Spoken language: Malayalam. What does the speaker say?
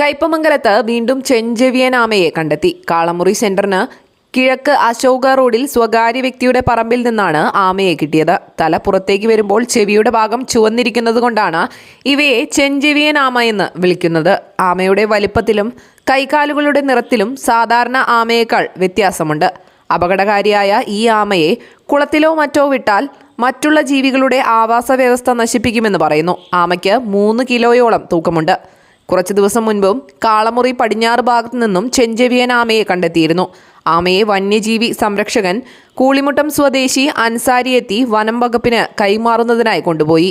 കയ്പമംഗലത്ത് വീണ്ടും ചെഞ്ചെവിയനാമയെ കണ്ടെത്തി. കാളമുറി സെന്ററിന് കിഴക്ക് അശോക റോഡിൽ സ്വകാര്യ വ്യക്തിയുടെ പറമ്പിൽ നിന്നാണ് ആമയെ കിട്ടിയത്. തല പുറത്തേക്ക് വരുമ്പോൾ ചെവിയുടെ ഭാഗം ചുവന്നിരിക്കുന്നത് കൊണ്ടാണ് ഇവയെ ചെഞ്ചെവിയൻ ആമ എന്ന് വിളിക്കുന്നത്. ആമയുടെ വലിപ്പത്തിലും കൈകാലുകളുടെ നിറത്തിലും സാധാരണ ആമയേക്കാൾ വ്യത്യാസമുണ്ട്. അപകടകാരിയായ ഈ ആമയെ കുളത്തിലോ മറ്റോ വിട്ടാൽ മറ്റുള്ള ജീവികളുടെ ആവാസ വ്യവസ്ഥ നശിപ്പിക്കുമെന്ന് പറയുന്നു. ആമയ്ക്ക് മൂന്ന് കിലോയോളം തൂക്കമുണ്ട്. കുറച്ചു ദിവസം മുൻപും കാളമുറി പടിഞ്ഞാറ് ഭാഗത്തു നിന്നും ചെഞ്ചെവിയൻ ആമയെ കണ്ടെത്തിയിരുന്നു. ആമയെ വന്യജീവി സംരക്ഷകൻ കൂളിമുട്ടം സ്വദേശി അൻസാരി എത്തി വനം വകുപ്പിന് കൈമാറുന്നതിനായി കൊണ്ടുപോയി.